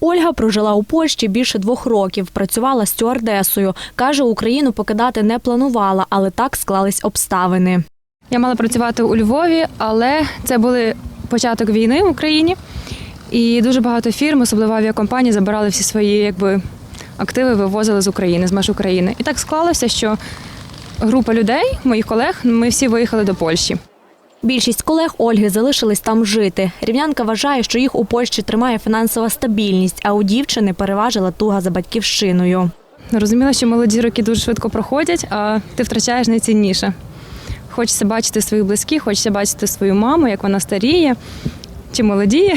Ольга прожила у Польщі більше двох років, працювала стюардесою. Каже, Україну покидати не планувала, але так склались обставини. Я мала працювати у Львові, але це були початок війни в Україні. І дуже багато фірм, особливо авіакомпанії, забирали всі свої якби, активи, вивозили з України, з меж України. І так склалося, що група людей, моїх колег, ми всі виїхали до Польщі. Більшість колег Ольги залишились там жити. Рівнянка вважає, що їх у Польщі тримає фінансова стабільність, а у дівчини переважила туга за батьківщиною. Розуміла, що молоді роки дуже швидко проходять, а ти втрачаєш найцінніше. Хочеться бачити своїх близьких, хочеться бачити свою маму, як вона старіє чи молодіє.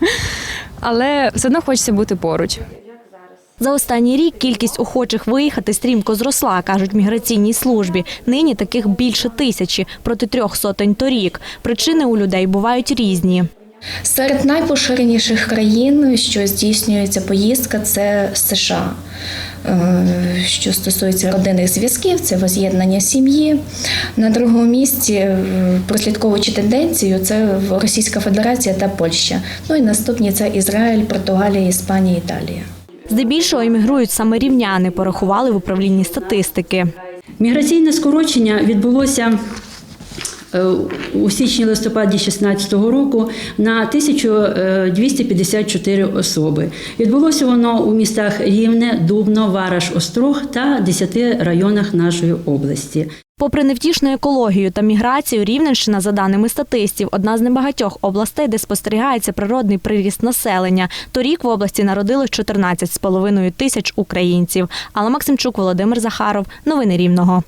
Але все одно хочеться бути поруч. За останній рік кількість охочих виїхати стрімко зросла, кажуть міграційній службі. Нині таких більше тисячі, проти трьох сотень торік. Причини у людей бувають різні. Серед найпоширеніших країн, що здійснюється поїздка, це США. Е, Що стосується родинних зв'язків, це воз'єднання сім'ї. На другому місці, е, прослідковуючи тенденцію, це Російська Федерація та Польща. Ну і наступні це Ізраїль, Португалія, Іспанія, Італія. Здебільшого емігрують саме рівняни, порахували в управлінні статистики. Міграційне скорочення відбулося е, у січні-листопаді 2016 року на 1254 особи. Відбулося воно у містах Рівне, Дубно, Вараш, Острог та 10 районах нашої області. Попри невтішну екологію та міграцію, Рівненщина, за даними статистів, одна з небагатьох областей, де спостерігається природний приріст населення. Торік в області народилось 14,5 тисяч українців. Алла Максимчук, Володимир Захаров. Новини Рівного.